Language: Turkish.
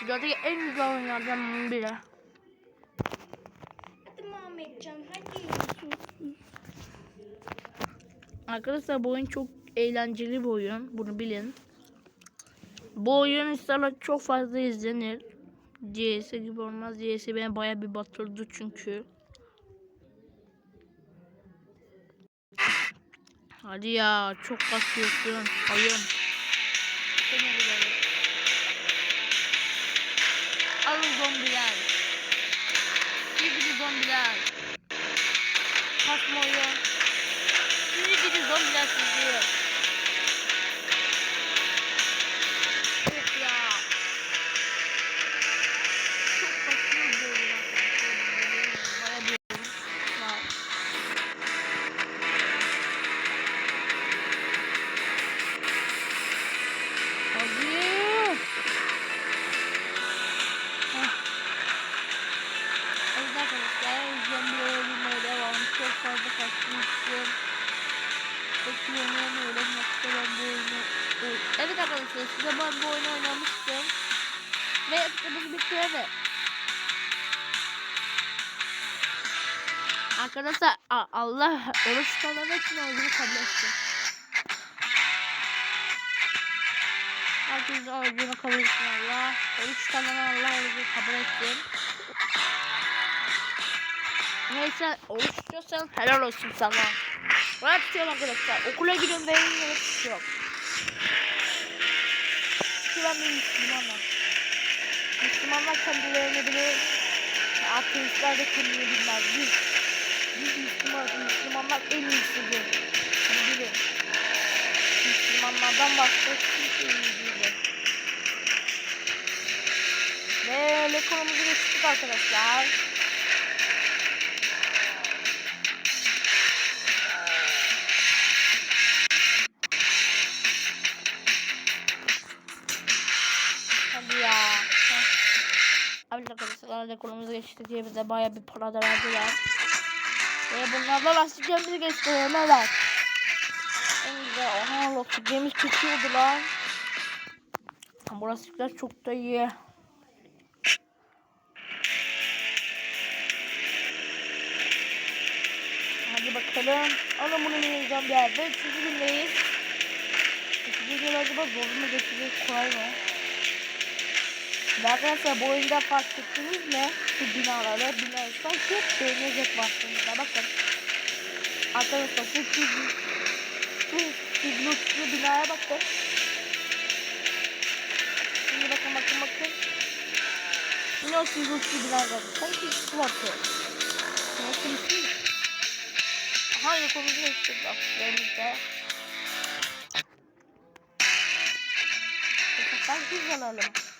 Dünyadaki en güzel oyunlardan biri. Hadi Muhammedcan hadi. Arkadaşlar bu oyun çok eğlenceli bir oyun. Bunu bilin. Bu oyun inşallah çok fazla izlenir. CS gibi olmaz. CS beni baya bir batırdı çünkü. Hadi ya çok basıyorsun. Oyun. Zombiler. Sevgili zombiler. Kasma oyun. Sizi gidi zombiler sizi. Kaçmıştım. Bekliyorum öyle nokta ben bu oyunu. Evet arkadaşlar size ben bu oyunu oynamıştım. Ve bunu bitirdi. Arkadaşlar a- Allah oruç tutanlar için ağzını kabul etsin. Herkesin ağzını kabul etsin Allah. Oruç tutanlar Allah orucu kabul etsin. Neyse oruç tutuyorsan helal olsun sana. Ben tutuyorum arkadaşlar. Okula gidiyorum ve de tutuyorum. Çünkü ben bir Müslümanım. Müslümanlar kendilerini bilir. Ateistler de kendini bilmez. Biz, biz Müslüman, Müslümanlar en iyisidir. Bilin. Müslümanlardan başka kimse iyi değildir. Ve rekorumuzu geçtik arkadaşlar. Hadi ya. Abi arkadaşlar rekorumuzu geçtik diye bize baya bir para da verdiler. Ve bunlarla lastiklerimizi geçtirelim evet. En güzel. Oha lastiklerimiz kötüydü lan. Bu lastikler çok da iyi. Hadi bakalım. Alın bunu yiyeceğim bir yerde. Üçüncü gündeyiz. Üçüncü gün acaba zor mu kolay mı? Ve arkadaşlar bu oyunda fark ettiniz mi? Şu binaları, binaları sanki beğenecek baktığınızda bakın. Arkadaşlar şu şu kibluslu binaya bakın. Şimdi bakın bakın bakın. Yine o kibluslu bina var. Sanki su atıyor. Nasıl bir şey? Hayır konusu geçtik bak. Bu sefer güzel alalım.